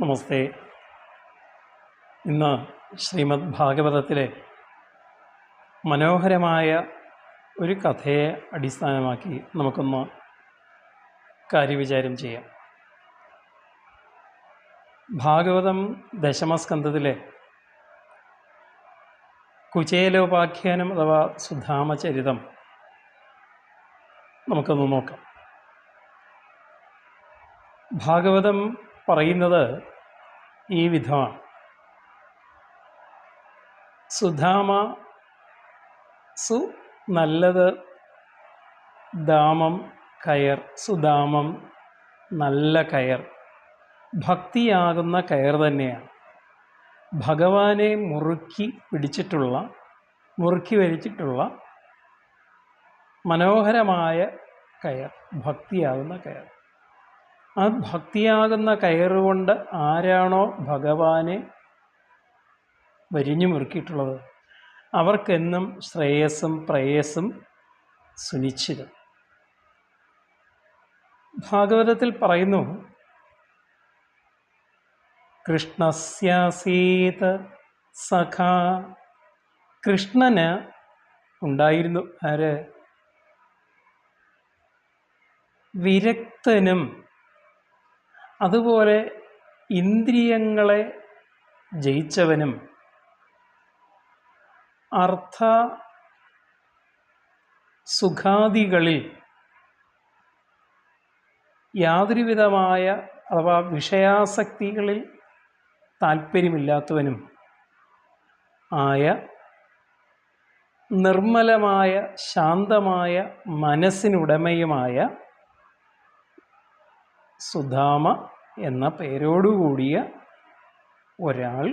നമസ്തേ. ഇന്ന് ശ്രീമദ് ഭാഗവതത്തിലെ മനോഹരമായ ഒരു കഥയെ അടിസ്ഥാനമാക്കി നമുക്കൊന്ന് കാര്യവിചാരം ചെയ്യാം. ഭാഗവതം ദശമസ്കന്ധത്തിലെ കുചേലോപാഖ്യാനം അഥവാ സുധാമചരിതം നമുക്കൊന്ന് നോക്കാം. ഭാഗവതം പറയുന്നത് ഈ വിധമാണ്. സുധാമ സു നല്ലത് ദാമം കയർ സുദാമം നല്ല കയർ ഭക്തിയാകുന്ന കയർ തന്നെയാണ്. ഭഗവാനെ മുറുക്കി പിടിച്ചിട്ടുള്ള മുറുക്കി വരിച്ചിട്ടുള്ള മനോഹരമായ കയർ ഭക്തിയാകുന്ന കയർ. ആ ഭക്തിയാകുന്ന കയറുകൊണ്ട് ആരാണോ ഭഗവാനെ വരിഞ്ഞു മുറുക്കിയിട്ടുള്ളത്? അവർക്കെന്നും ശ്രേയസ്സും പ്രേയസ്സും സുനിശ്ചിതം. ഭാഗവതത്തിൽ പറയുന്നു കൃഷ്ണസ്യാസീത സഖ. കൃഷ്ണന് ഉണ്ടായിരുന്നു ആര്? വിരക്തനും അതുപോലെ ഇന്ദ്രിയങ്ങളെ ജയിച്ചവനും അർത്ഥ സുഖാദികളിൽ യാതൊരുവിധമായ അഥവാ വിഷയാസക്തികളിൽ താല്പര്യമില്ലാത്തവനും ആയ നിർമ്മലമായ ശാന്തമായ മനസ്സിനുടമയുമായ സുധാമ എന്ന പേരോടുകൂടിയ ഒരാൾ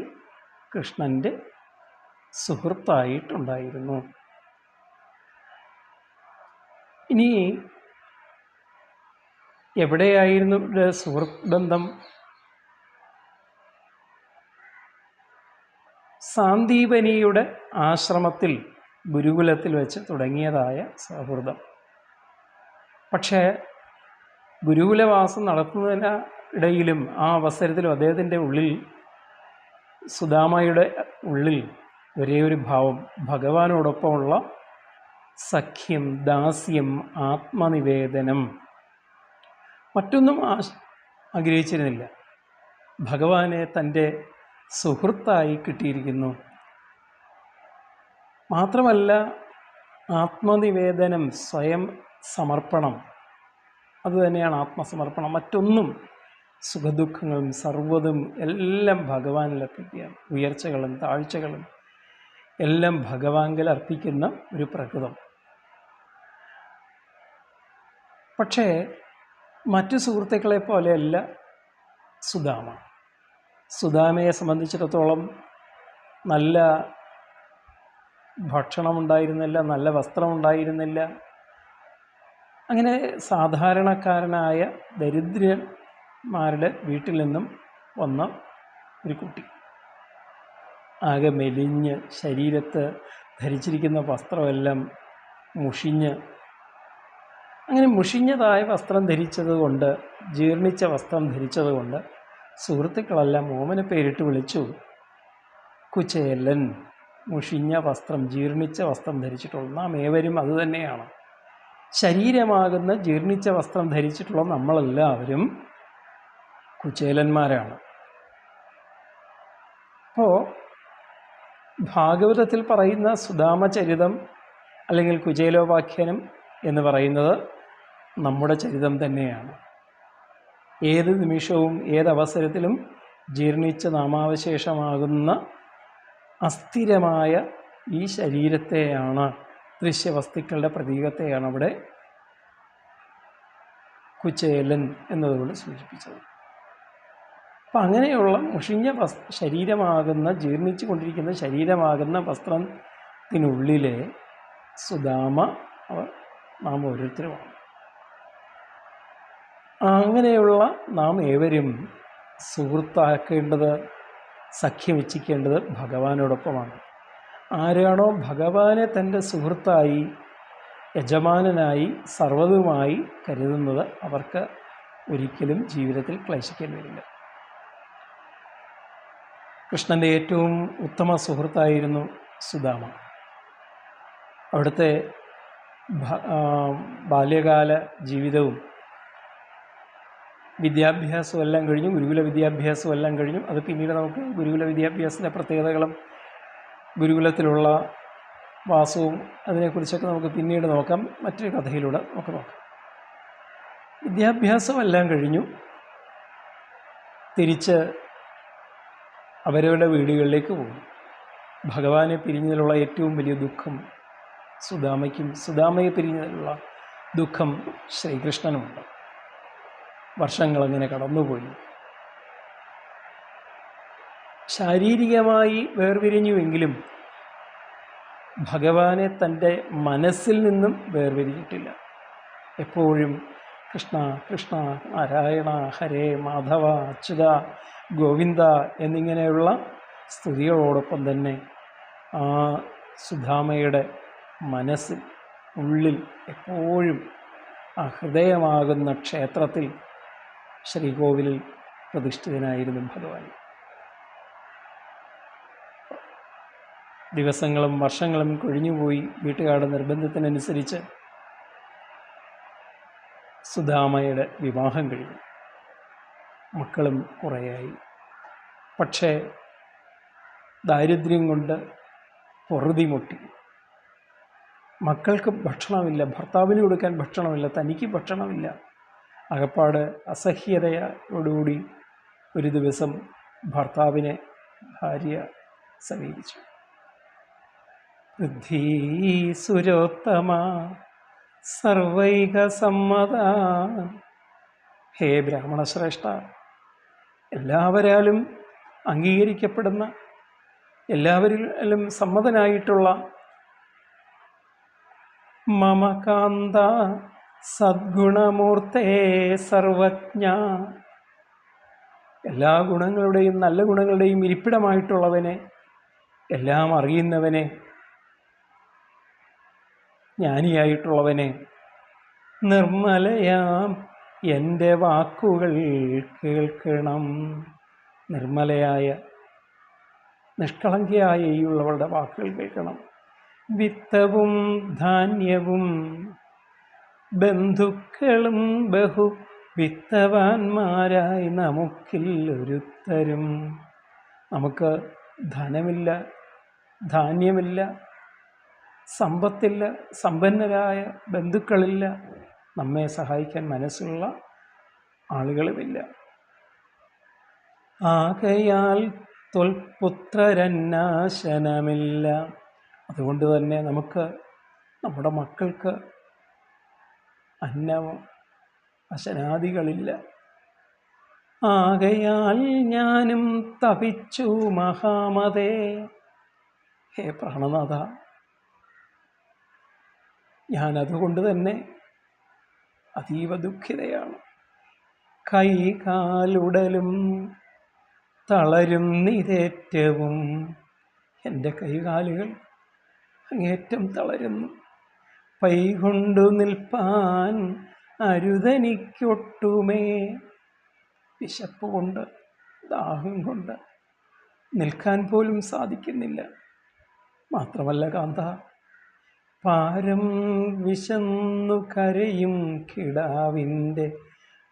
കൃഷ്ണന്റെ സുഹൃത്തായിട്ടുണ്ടായിരുന്നു. ഇനി എവിടെയായിരുന്നു ഇവരുടെ സുഹൃത്ത് ബന്ധം സാന്ദീപനിയുടെ ആശ്രമത്തിൽ ഗുരുകുലത്തിൽ വെച്ച് തുടങ്ങിയതായ സൗഹൃദം. പക്ഷേ ഗുരുകുലവാസം നടത്തുന്നതിന് ഇടയിലും ആ അവസരത്തിലും അദ്ദേഹത്തിന്റെ ഉള്ളിൽ സുദാമയുടെ ഉള്ളിൽ ഒരേ ഒരു ഭാവം ഭഗവാനോടൊപ്പമുള്ള സഖ്യം ദാസ്യം ആത്മനിവേദനം. മറ്റൊന്നും ആഗ്രഹിച്ചിരുന്നില്ല. ഭഗവാനെ തന്റെ സുഹൃത്തായി കിട്ടിയിരിക്കുന്നു. മാത്രമല്ല ആത്മനിവേദനം സ്വയം സമർപ്പണം. അതുതന്നെയാണ് ആത്മസമർപ്പണം. മറ്റൊന്നും സുഖദുഃഖങ്ങളും സർവതും എല്ലാം ഭഗവാനിൽ അർപ്പിക്കുകയാണ് ഉയർച്ചകളും താഴ്ചകളും എല്ലാം ഭഗവാങ്കിൽ അർപ്പിക്കുന്ന ഒരു പ്രകൃതം. പക്ഷേ മറ്റു സുഹൃത്തുക്കളെ പോലെയല്ല സുദാമ സുദാമയെ സംബന്ധിച്ചിടത്തോളം നല്ല ഭക്ഷണമുണ്ടായിരുന്നില്ല നല്ല വസ്ത്രമുണ്ടായിരുന്നില്ല. അങ്ങനെ സാധാരണക്കാരനായ ദരിദ്രന്മാരുടെ വീട്ടിൽ നിന്നും വന്ന ഒരു കുട്ടി. ആകെ മെലിഞ്ഞ് ശരീരത്ത് ധരിച്ചിരിക്കുന്ന വസ്ത്രമെല്ലാം മുഷിഞ്ഞ്. അങ്ങനെ മുഷിഞ്ഞതായ വസ്ത്രം ധരിച്ചതുകൊണ്ട് ജീർണിച്ച വസ്ത്രം ധരിച്ചതുകൊണ്ട് സുഹൃത്തുക്കളെല്ലാം ഓമന പേരിട്ട് വിളിച്ചു കുചേലൻ മുഷിഞ്ഞ വസ്ത്രം ജീർണിച്ച വസ്ത്രം ധരിച്ചിട്ടുള്ളൂ നാം ഏവരും അതുതന്നെയാണ് ശരീരമാകുന്ന ജീർണിച്ച വസ്ത്രം ധരിച്ചിട്ടുള്ള നമ്മളെല്ലാവരും കുചേലന്മാരാണ്. അപ്പോൾ ഭാഗവതത്തിൽ പറയുന്ന സുധാമചരിതം അല്ലെങ്കിൽ കുചേലോപാഖ്യാനം എന്ന് പറയുന്നത് നമ്മുടെ ചരിതം തന്നെയാണ്. ഏത് നിമിഷവും ഏതവസരത്തിലും ജീർണിച്ച നാമാവശേഷമാകുന്ന അസ്ഥിരമായ ഈ ശരീരത്തെയാണ് ദൃശ്യവസ്തുക്കളുടെ പ്രതീകത്തെയാണ് അവിടെ കുചേലൻ എന്നതുകൊണ്ട് സൂചിപ്പിച്ചത്. അപ്പം അങ്ങനെയുള്ള മുഷിഞ്ഞ വസ് ശരീരമാകുന്ന ജീർണിച്ചു കൊണ്ടിരിക്കുന്ന ശരീരമാകുന്ന വസ്ത്രത്തിനുള്ളിലെ സുദാമ അവർ നാം ഓരോരുത്തരുമാണ്. അങ്ങനെയുള്ള നാം ഏവരും സുഹൃത്താക്കേണ്ടത് സഖ്യവെച്ചിക്കേണ്ടത് ഭഗവാനോടൊപ്പമാണ്. ആരാണോ ഭഗവാനെ തന്റെ സുഹൃത്തായി യജമാനനായി സർവതുമായി കരുതുന്നത് അവർക്ക് ഒരിക്കലും ജീവിതത്തിൽ ക്ലേശിക്കേണ്ടി വരില്ല. കൃഷ്ണന്റെ ഏറ്റവും ഉത്തമ സുഹൃത്തായിരുന്നു സുദാമ അവിടുത്തെ ബാല്യകാല ജീവിതവും വിദ്യാഭ്യാസവും എല്ലാം കഴിഞ്ഞു ഗുരുകുല വിദ്യാഭ്യാസവും എല്ലാം കഴിഞ്ഞു. അത് പിന്നീട് നമുക്ക് ഗുരുകുല വിദ്യാഭ്യാസത്തിന്റെ പ്രത്യേകതകളും ഗുരുകുലത്തിലുള്ള വാസവും അതിനെക്കുറിച്ചൊക്കെ നമുക്ക് പിന്നീട് നോക്കാം. മറ്റൊരു കഥയിലൂടെ നമുക്ക് നോക്കാം. വിദ്യാഭ്യാസമെല്ലാം കഴിഞ്ഞു. തിരിച്ച് അവരവരുടെ വീടുകളിലേക്ക് പോകും ഭഗവാനെ പിരിഞ്ഞതിലുള്ള ഏറ്റവും വലിയ ദുഃഖം സുദാമയ്ക്കും സുദാമയെ പിരിഞ്ഞതിലുള്ള ദുഃഖം ശ്രീകൃഷ്ണനുമുണ്ട്. വർഷങ്ങളങ്ങനെ കടന്നുപോയി. ശാരീരികമായി വേർപിരിഞ്ഞുവെങ്കിലും ഭഗവാനെ തന്റെ മനസ്സിൽ നിന്നും വേർപിരിഞ്ഞിട്ടില്ല. എപ്പോഴും കൃഷ്ണ കൃഷ്ണ നാരായണ ഹരേ മാധവ അച്യുത ഗോവിന്ദ എന്നിങ്ങനെയുള്ള സ്തുതികളോടൊപ്പം തന്നെ ആ സുധാമയുടെ മനസ്സിൽ ഉള്ളിൽ എപ്പോഴും ആ ഹൃദയമാകുന്ന ക്ഷേത്രത്തിൽ ശ്രീകോവിലിൽ പ്രതിഷ്ഠിതനായിരുന്നു ഭഗവാൻ. ദിവസങ്ങളും വർഷങ്ങളും കൊഴിഞ്ഞുപോയി വീട്ടുകാരുടെ നിർബന്ധത്തിനനുസരിച്ച് സുധാമയുടെ വിവാഹം കഴിഞ്ഞു. മക്കളും കുറേയായി. പക്ഷേ ദാരിദ്ര്യം കൊണ്ട് പൊറുതി മുട്ടി. മക്കൾക്ക് ഭക്ഷണമില്ല ഭർത്താവിന് കൊടുക്കാൻ ഭക്ഷണമില്ല തനിക്ക് ഭക്ഷണമില്ല. അകപ്പാട് അസഹ്യതയോടുകൂടി ഒരു ദിവസം ഭർത്താവിനെ ഭാര്യ സമീപിച്ചു. സുരോത്തമ സർവൈക സമ്മത. ഹേ ബ്രാഹ്മണശ്രേഷ്ഠ എല്ലാവരാലും അംഗീകരിക്കപ്പെടുന്ന എല്ലാവരിലും സമ്മതനായിട്ടുള്ള മമകാന്ത സദ്ഗുണമൂർത്തേ സർവജ്ഞ. എല്ലാ ഗുണങ്ങളുടെയും നല്ല ഗുണങ്ങളുടെയും ഇരിപ്പിടമായിട്ടുള്ളവനെ എല്ലാം അറിയുന്നവനെ ജ്ഞാനിയായിട്ടുള്ളവനെ. നിർമ്മലയാം. എന്റെ വാക്കുകൾ കേൾക്കണം. നിർമ്മലയായ നിഷ്കളങ്കയായ ഈ ഉള്ളവളുടെ വാക്കുകൾ കേൾക്കണം. വിത്തവും ധാന്യവും ബന്ധുക്കളും ബഹു വിത്തവാന്മാരായി നമുക്കിൽ ഒരുത്തരും. നമുക്ക് ധനമില്ല ധാന്യമില്ല സമ്പത്തില്ല സമ്പന്നരായ ബന്ധുക്കളില്ല നമ്മെ സഹായിക്കാൻ മനസ്സുള്ള ആളുകളുമില്ല. ആകയാൽ തൊൽപുത്രരന്നാശനമില്ല. അതുകൊണ്ട് തന്നെ നമുക്ക് നമ്മുടെ മക്കൾക്ക് അന്നമോ അശനാദികളില്ല. ആകയാൽ ഞാനും തപിച്ചു മഹാമതേ. ഹേ പ്രാണനാഥ ഞാൻ അതുകൊണ്ട് തന്നെ അതീവ ദുഃഖിതയാണ്. കൈ കാലുടലും തളരും നിതേറ്റവും എന്റെ കൈകാലുകൾ അങ്ങേറ്റം തളരുന്നു. പൈകൊണ്ടു നിൽപ്പാൻ അരുതനിക്കൊട്ടുമേ. വിശപ്പ് കൊണ്ട് ദാഹം കൊണ്ട് നിൽക്കാൻ പോലും സാധിക്കുന്നില്ല. മാത്രമല്ല കാന്ത പാരം വിശന്നു കരയും കിടാവിന്റെ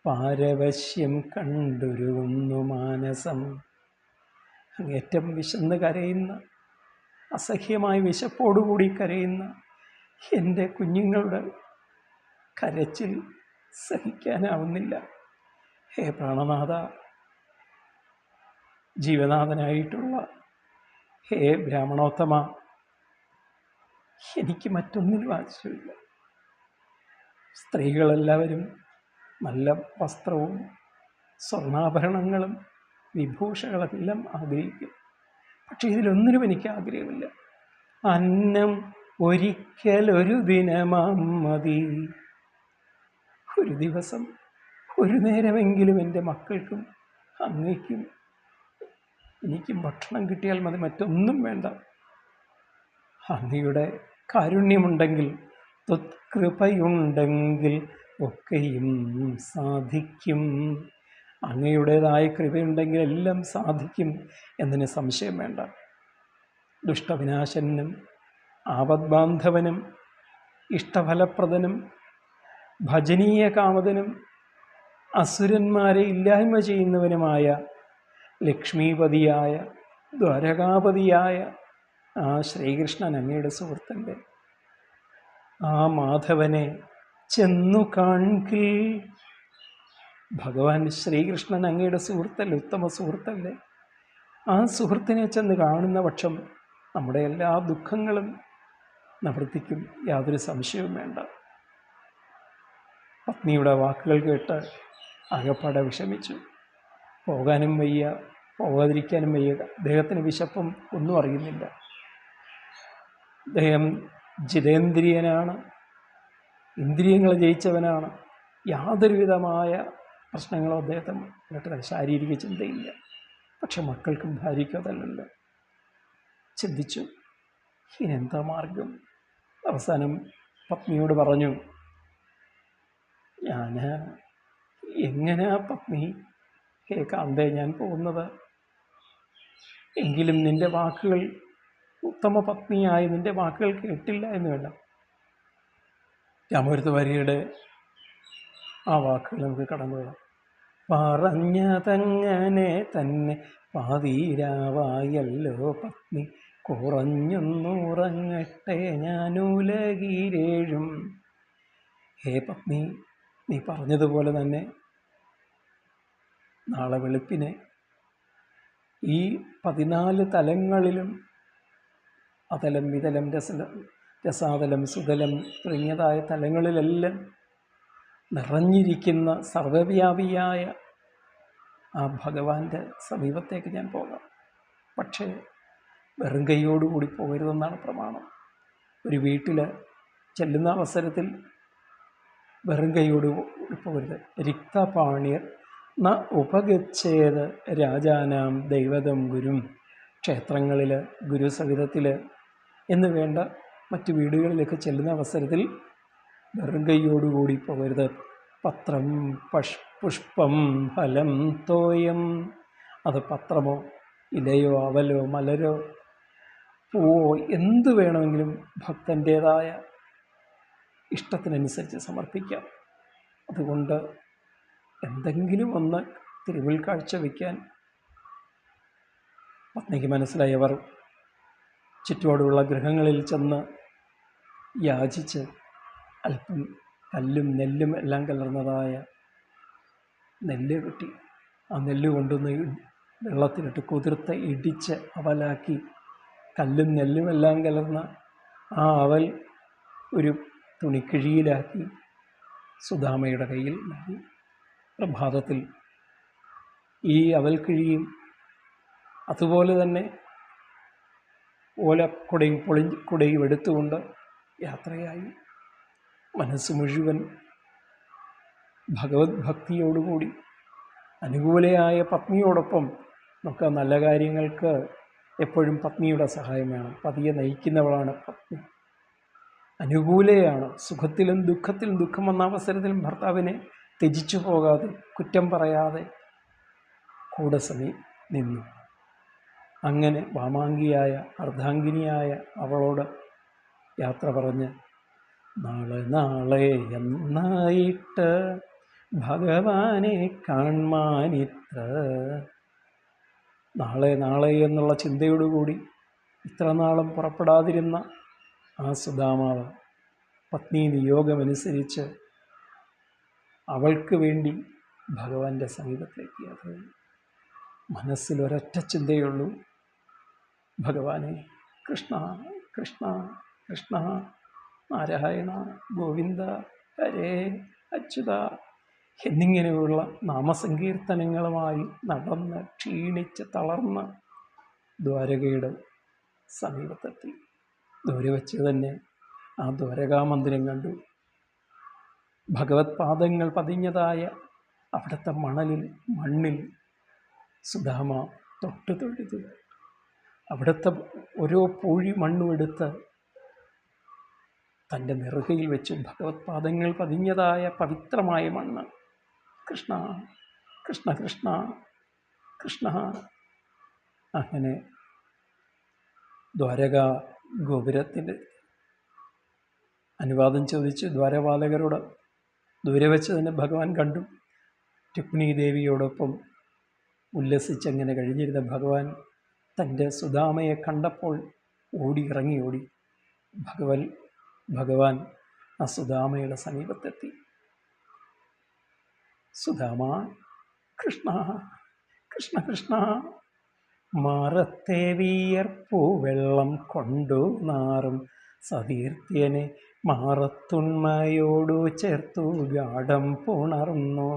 പാരവശ്യം കണ്ടുരുകുന്നു മാനസം. അങ്ങേറ്റം വിശന്ന് കരയുന്ന അസഹ്യമായ വിശപ്പോടുകൂടി കരയുന്ന എന്റെ കുഞ്ഞുങ്ങളുടെ കരച്ചിൽ സഹിക്കാനാവുന്നില്ല. ഹേ പ്രാണനാഥ ജീവനാഥനായിട്ടുള്ള ഹേ ബ്രാഹ്മണോത്തമ എനിക്ക് മറ്റൊന്നിനും ആവശ്യമില്ല. സ്ത്രീകളെല്ലാവരും നല്ല വസ്ത്രവും സ്വർണാഭരണങ്ങളും വിഭൂഷകളെല്ലാം ആഗ്രഹിക്കും. പക്ഷേ ഇതിലൊന്നിനും എനിക്ക് ആഗ്രഹമില്ല. അന്നം ഒരിക്കലൊരു ദിനമാം മതി. ഒരു ദിവസം ഒരു നേരമെങ്കിലും എന്റെ മക്കൾക്കും അങ്ങയ്ക്കും എനിക്കും ഭക്ഷണം കിട്ടിയാൽ മതി. മറ്റൊന്നും വേണ്ട. അങ്ങയുടെ കാരുണ്യമുണ്ടെങ്കിൽ ത്വത്കൃപയുണ്ടെങ്കിൽ ഒക്കെയും സാധിക്കും. അങ്ങയുടേതായ കൃപയുണ്ടെങ്കിൽ എല്ലാം സാധിക്കും എന്നതിന് സംശയം വേണ്ട. ദുഷ്ടവിനാശനും ആപദ്ബാന്ധവനും ഇഷ്ടഫലപ്രദനും ഭജനീയ കാമതനും അസുരന്മാരെ ഇല്ലായ്മ ചെയ്യുന്നവനുമായ ലക്ഷ്മീപതിയായ ദ്വാരകാപതിയായ ആ ശ്രീകൃഷ്ണൻ അങ്ങയുടെ സുഹൃത്തന്റെ. ആ മാധവനെ ചെന്നു കാൺകിൽ. ഭഗവാൻ ശ്രീകൃഷ്ണൻ അങ്ങയുടെ സുഹൃത്തല്ലേ ഉത്തമ സുഹൃത്തല്ലേ? ആ സുഹൃത്തിനെ ചെന്ന് കാണുന്ന പക്ഷം നമ്മുടെ എല്ലാ ദുഃഖങ്ങളും നിവർത്തിക്കും യാതൊരു സംശയവും വേണ്ട. പത്നിയുടെ വാക്കുകൾ കേട്ട് അകപ്പാടെ വിഷമിച്ചു. പോകാനും വയ്യ പോകാതിരിക്കാനും വയ്യ. അദ്ദേഹത്തിന് വിശപ്പും ഒന്നും അറിയുന്നില്ല. അദ്ദേഹം ജിതേന്ദ്രിയനാണ്. ഇന്ദ്രിയങ്ങളെ ജയിച്ചവനാണ്. യാതൊരുവിധമായ പ്രശ്നങ്ങളോ അദ്ദേഹത്തെ കേട്ടത് ശാരീരിക ചിന്തയില്ല. പക്ഷെ മക്കൾക്കും ഭാര്യയ്ക്കും അതല്ലല്ലോ. ചിന്തിച്ചു. ഇനെന്താ മാർഗം? അവസാനം പത്നിയോട് പറഞ്ഞു ഞാൻ എങ്ങനെ പത്നി? കേൾക്കാന്തേ ഞാൻ പോകുന്നത്. എങ്കിലും നിന്റെ വാക്കുകൾ ഉത്തമ പത്നിയായി നിന്റെ വാക്കുകൾ കേട്ടില്ല എന്ന് വേണ്ട. രാമപുരത്ത് ആ വാക്കുകൾ നമുക്ക് കടന്നു പോകാം. പറഞ്ഞതങ്ങനെ തന്നെ പാതീരാവായല്ലോ പത്നി. കുറഞ്ഞൊന്നുറങ്ങട്ടെ ഞാനുലകീരേഴും. ഹേ പത്നി നീ പറഞ്ഞതുപോലെ തന്നെ നാളെ വെളുപ്പിനെ ഈ പതിനാല് തലങ്ങളിലും അതലം വിതലം രസ രസാതലം സുതലം തുടങ്ങിയതായ തലങ്ങളിലെല്ലാം നിറഞ്ഞിരിക്കുന്ന സർവവ്യാപിയായ ആ ഭഗവാന്റെ സമീപത്തേക്ക് ഞാൻ പോകാം. പക്ഷേ വെറും കൈയോടുകൂടി പോകരുതെന്നാണ് പ്രമാണം. ഒരു വീട്ടിൽ ചെല്ലുന്ന അവസരത്തിൽ വെറും കൈയോട് പോകരുത്. രിക്തപാണിയർ ന ഉപഗച്ഛേത് രാജാനാം ദൈവതം ഗുരും. ക്ഷേത്രങ്ങളിൽ ഗുരുസഹിതത്തിൽ എന്ന് വേണ്ട മറ്റ് വീടുകളിലൊക്കെ ചെല്ലുന്ന അവസരത്തിൽ ദർഗയോടുകൂടി പോകരുത്. പത്രം പഷ് പുഷ്പം ഫലം തോയം. അത് പത്രമോ ഇലയോ അവലോ മലരോ പൂവോ എന്ത് വേണമെങ്കിലും ഭക്തന്റേതായ ഇഷ്ടത്തിനനുസരിച്ച് സമർപ്പിക്കാം. അതുകൊണ്ട് എന്തെങ്കിലും ഒന്ന് തിരുവിൽ കാഴ്ച വയ്ക്കാൻ പത്നിക്ക് മനസ്സിലായവർ ചുറ്റോടുള്ള ഗൃഹങ്ങളിൽ ചെന്ന് യാചിച്ച് അല്പം കല്ലും നെല്ലും എല്ലാം കലർന്നതായ നെല്ല് കിട്ടി. ആ നെല്ല് കൊണ്ടുവന്ന് വെള്ളത്തിലിട്ട് കുതിർത്ത് ഇടിച്ച് അവലാക്കി കല്ലും നെല്ലും എല്ലാം കലർന്ന ആ അവൽ ഒരു തുണിക്കിഴിയിലാക്കി സുധാമയുടെ കയ്യിൽ നൽകി. പ്രഭാതത്തിൽ ഈ അവൽക്കിഴിയും അതുപോലെ തന്നെ ഓലക്കുടയും പൊളി കുടയും എടുത്തുകൊണ്ട് യാത്രയായി. മനസ്സ് മുഴുവൻ ഭഗവത് ഭക്തിയോടുകൂടി അനുകൂലയായ പത്നിയോടൊപ്പം നമുക്ക് നല്ല കാര്യങ്ങൾക്ക് എപ്പോഴും പത്നിയുടെ സഹായം വേണം. പതിയെ നയിക്കുന്നവളാണ് പത്നി. അനുകൂലയാണ്. സുഖത്തിലും ദുഃഖത്തിലും ദുഃഖം വന്ന അവസരത്തിലും ഭർത്താവിനെ ത്യജിച്ചു പോകാതെ കുറ്റം പറയാതെ കൂടെ സമീ നിന്നു. അങ്ങനെ വാമാങ്കിയായ അർദ്ധാംഗിനിയായ അവളോട് യാത്ര പറഞ്ഞ് നാളെ നാളെ എന്നായിട്ട് ഭഗവാനെ കാൺമാനിത്ര നാളെ നാളെ എന്നുള്ള ചിന്തയോടുകൂടി ഇത്ര നാളും പുറപ്പെടാതിരുന്ന ആ സുധാമാവ് പത്നി നിയോഗമനുസരിച്ച് അവൾക്ക് വേണ്ടി ഭഗവാന്റെ സമീപത്തേക്ക് അത് മനസ്സിലൊരൊറ്റ ചിന്തയുള്ളൂ ഭഗവാനെ കൃഷ്ണ കൃഷ്ണ കൃഷ്ണ നാരായണ ഗോവിന്ദ ഹരേ അച്യുത എന്നിങ്ങനെയുള്ള നാമസങ്കീർത്തനങ്ങളുമായി നടന്ന് ക്ഷീണിച്ച് തളർന്ന് ദ്വാരകയുടെ സമീപത്തെത്തി. ദൂരെ വെച്ച് തന്നെ ആ ദ്വാരകാമന്ദിരം കണ്ടു. ഭഗവത് പാദങ്ങൾ പതിഞ്ഞതായ അവിടുത്തെ മണലിൽ മണ്ണിൽ സുധാമ തൊട്ടു തൊഴുതു. അവിടുത്തെ ഓരോ പൂഴി മണ്ണും എടുത്ത് തന്റെ നെറുകയിൽ വെച്ച് ഭഗവത് പാദങ്ങൾ പതിഞ്ഞതായ പവിത്രമായ മണ്ണ്. കൃഷ്ണ കൃഷ്ണ കൃഷ്ണ കൃഷ്ണ. അങ്ങനെ ദ്വാരക ഗോപുരത്തിന്റെ അനുവാദം ചോദിച്ച് ദ്വാരപാലകരോട് ദൂരെ വെച്ച് തന്നെ ഭഗവാൻ കണ്ടു. രുക്മിണി ദേവിയോടൊപ്പം ഉല്ലസിച്ചങ്ങനെ കഴിഞ്ഞിരുന്ന ഭഗവാൻ തന്റെ സുധാമയെ കണ്ടപ്പോൾ ഓടി ഇറങ്ങി ഓടി. ഭഗവൽ ഭഗവാൻ ആ സുധാമയുടെ സമീപത്തെത്തി. സുധാമ കൃഷ്ണ കൃഷ്ണ കൃഷ്ണ മാറത്തെ വിയർപ്പു വെള്ളം കൊണ്ടു നാറും. സതീർത്ഥ്യനെ മാറത്തുണ്മയോടു ചേർത്തു ഗാഠം പുണർന്നു.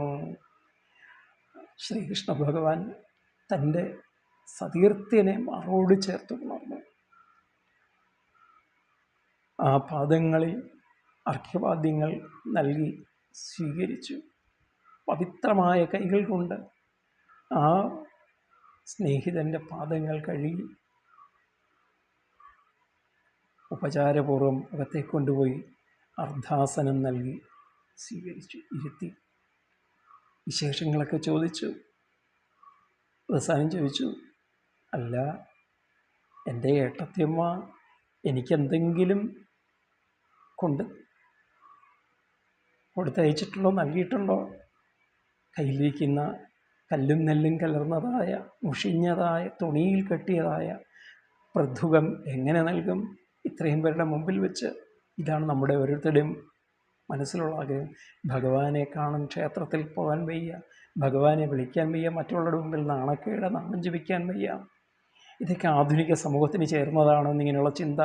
ശ്രീകൃഷ്ണ ഭഗവാൻ തന്റെ സതീർത്ഥ്യനെ മാറോട് ചേർത്ത് ഉണർന്നു. ആ പാദങ്ങളിൽ അർഘ്യവാദ്യങ്ങൾ നൽകി സ്വീകരിച്ചു. പവിത്രമായ കൈകൾ കൊണ്ട് ആ സ്നേഹിതന്റെ പാദങ്ങൾ കഴുകി ഉപചാരപൂർവം അകത്തെ കൊണ്ടുപോയി അർദ്ധാസനം നൽകി സ്വീകരിച്ചു. ഇരുത്തി വിശേഷങ്ങളൊക്കെ ചോദിച്ചു. അവസാനം ചോദിച്ചു അല്ല എന്റെ ഏട്ടത്തിയമ്മ എനിക്കെന്തെങ്കിലും കൊണ്ട് കൊടുത്തയച്ചിട്ടുണ്ടോ നൽകിയിട്ടുണ്ടോ? കയ്യിലിരിക്കുന്ന കല്ലും നെല്ലും കലർന്നതായ മുഷിഞ്ഞതായ തുണിയിൽ കെട്ടിയതായ പ്രധുകം എങ്ങനെ നൽകും? ഇത്രയും പേരുടെ മുമ്പിൽ വെച്ച് ഇതാണ് നമ്മുടെ ഓരോരുത്തരുടെയും മനസ്സിലുള്ള ആഗ്രഹം. ഭഗവാനെ കാണും ക്ഷേത്രത്തിൽ പോകാൻ വയ്യ ഭഗവാനെ വിളിക്കാൻ വയ്യ മറ്റുള്ളവരുടെ മുമ്പിൽ നാണക്കേട് നാമം ജപിക്കാൻ വയ്യ. ഇതൊക്കെ ആധുനിക സമൂഹത്തിന് ചേർന്നതാണോ എന്നിങ്ങനെയുള്ള ചിന്ത.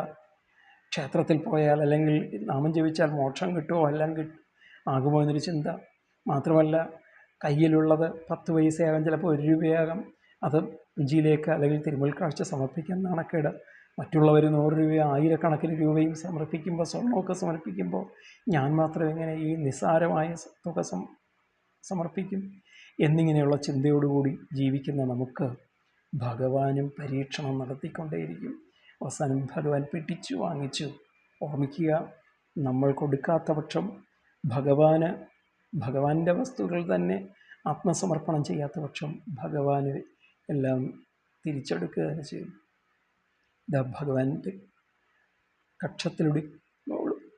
ക്ഷേത്രത്തിൽ പോയാൽ അല്ലെങ്കിൽ നാമം ജപിച്ചാൽ മോക്ഷം കിട്ടുമോ എല്ലാം കിട്ടും ആകുമോ എന്നൊരു ചിന്ത. മാത്രമല്ല കയ്യിലുള്ളത് പത്ത് പൈസയാകാം ചിലപ്പോൾ ഒരു രൂപയാകാം. അത് അഞ്ചിയിലേക്ക് അല്ലെങ്കിൽ തിരുമുൽ കാഴ്ച സമർപ്പിക്കാൻ നാണക്കേട്. മറ്റുള്ളവർ നൂറ് രൂപ ആയിരക്കണക്കിന് രൂപയും സമർപ്പിക്കുമ്പോൾ സ്വർണമൊക്കെ സമർപ്പിക്കുമ്പോൾ ഞാൻ മാത്രം എങ്ങനെ ഈ നിസ്സാരമായ തുക സമർപ്പിക്കും? എന്നിങ്ങനെയുള്ള ചിന്തയോടുകൂടി ജീവിക്കുന്ന നമുക്ക് ഭഗവാനും പരീക്ഷണം നടത്തിക്കൊണ്ടേയിരിക്കും. അവസാനം ഭഗവാൻ പിടിച്ചു വാങ്ങിച്ചു. ഓർമ്മിക്കുക നമ്മൾ കൊടുക്കാത്ത പക്ഷം ഭഗവാന് ഭഗവാന്റെ വസ്തുക്കൾ തന്നെ ആത്മസമർപ്പണം ചെയ്യാത്ത പക്ഷം ഭഗവാന് എല്ലാം തിരിച്ചെടുക്കുക തന്നെ ചെയ്യും. ഇതാ ഭഗവാന്റെ കക്ഷത്തിലൂടെ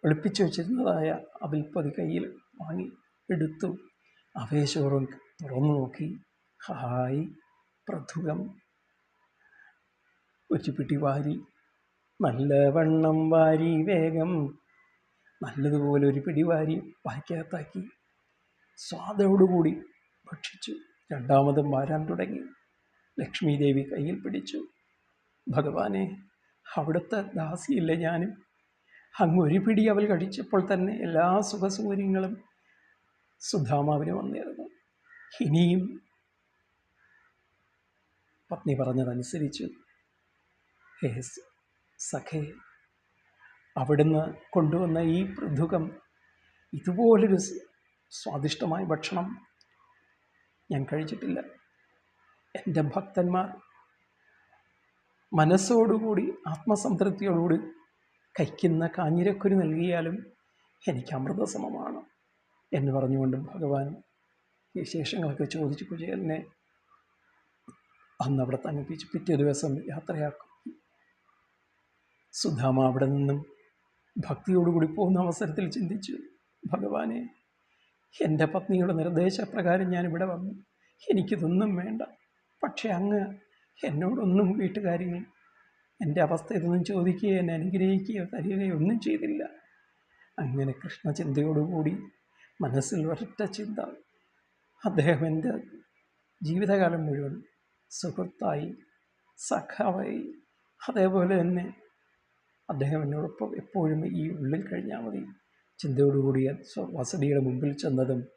ഒളിപ്പിച്ചു വെച്ചിരുന്നതായ അവിൽപ്പതി കയ്യിൽ വാങ്ങി എടുത്തു. ആവേശപൂർവം തുറന്നു നോക്കി. ഹായ് പ്രധുകം പിടി വാരി നല്ലവണ്ണം വാരി വേഗം നല്ലതുപോലെ ഒരു പിടി വാരി വായ്ക്കകത്താക്കി സ്വാദയോടുകൂടി ഭക്ഷിച്ചു. രണ്ടാമതും വാരാൻ തുടങ്ങി. ലക്ഷ്മി ദേവി കയ്യിൽ പിടിച്ചു. ഭഗവാനെ അവിടുത്തെ ദാസിയില്ല ഞാനും? അങ്ങ് ഒരു പിടി അവൾ കഴിച്ചപ്പോൾ തന്നെ എല്ലാ സുഖസൗകര്യങ്ങളും സുധാമാവിന് വന്നിരുന്നു. ഇനിയും പത്നി പറഞ്ഞതനുസരിച്ചു സഖേ അവിടുന്ന് കൊണ്ടുവന്ന ഈ പൃഥുകം ഇതുപോലൊരു സ്വാദിഷ്ടമായ ഭക്ഷണം ഞാൻ കഴിച്ചിട്ടില്ല. എന്റെ ഭക്തന്മാർ മനസ്സോടുകൂടി ആത്മസംതൃപ്തിയോടുകൂടി കഴിക്കുന്ന കാഞ്ഞിരക്കുരു നൽകിയാലും എനിക്ക് അമൃതസമമാണ് എന്ന് പറഞ്ഞുകൊണ്ട് ഭഗവാൻ വിശേഷങ്ങളൊക്കെ ചോദിച്ചു കുചേലിനെ അന്ന് അവിടെ തങ്ങിപ്പിച്ച് പിറ്റേ ദിവസം യാത്രയാക്കും. സുധാമ അവിടെ നിന്നും ഭക്തിയോടുകൂടി പോകുന്ന അവസരത്തിൽ ചിന്തിച്ചു ഭഗവാനെ എന്റെ പത്നിയുടെ നിർദ്ദേശപ്രകാരം ഞാനിവിടെ വന്നു. എനിക്കിതൊന്നും വേണ്ട. പക്ഷേ അങ്ങ് എന്നോടൊന്നും വീട്ടുകാര്യങ്ങൾ എന്റെ അവസ്ഥ ഇതൊന്നും ചോദിക്കുകയോ എന്നെ അനുഗ്രഹിക്കുകയോ തരികയോ ഒന്നും ചെയ്തില്ല. അങ്ങനെ കൃഷ്ണചിന്തയോടുകൂടി മനസ്സിൽ ഒരൊറ്റ ചിന്ത. അദ്ദേഹം എന്റെ ജീവിതകാലം മുഴുവൻ സുഹൃത്തായി സഖാവായി അതേപോലെ തന്നെ അദ്ദേഹം എന്നോടൊപ്പം എപ്പോഴും ഈ ഉള്ളിൽ കഴിഞ്ഞാൽ മതി. ചിന്തയോടുകൂടിയ വസതിയുടെ മുമ്പിൽ ചെന്നതും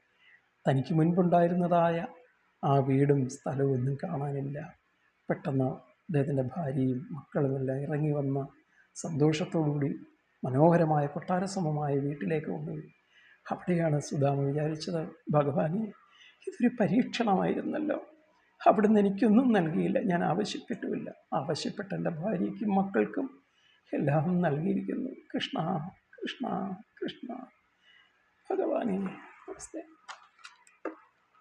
തനിക്ക് മുൻപുണ്ടായിരുന്നതായ ആ വീടും സ്ഥലവും ഒന്നും കാണാനില്ല. പെട്ടെന്ന് അദ്ദേഹത്തിന്റെ ഭാര്യയും മക്കളുമെല്ലാം ഇറങ്ങി വന്ന സന്തോഷത്തോടുകൂടി മനോഹരമായ കൊട്ടാരസമമായ വീട്ടിലേക്ക് കൊണ്ടുപോയി അവിടെയാണ് സുധാമ വിചാരിച്ചത് ഭഗവാനെ ഇതൊരു പരീക്ഷണമായിരുന്നല്ലോ. അവിടുന്ന് എനിക്കൊന്നും നൽകിയില്ല. ഞാൻ ആവശ്യപ്പെട്ടുമില്ല. ആവശ്യപ്പെട്ട എന്റെ ഭാര്യയ്ക്കും മക്കൾക്കും എല്ലാം നൽകിയിരിക്കുന്നു. കൃഷ്ണ കൃഷ്ണ കൃഷ്ണ. ഭഗവാനെ നമസ്തേ.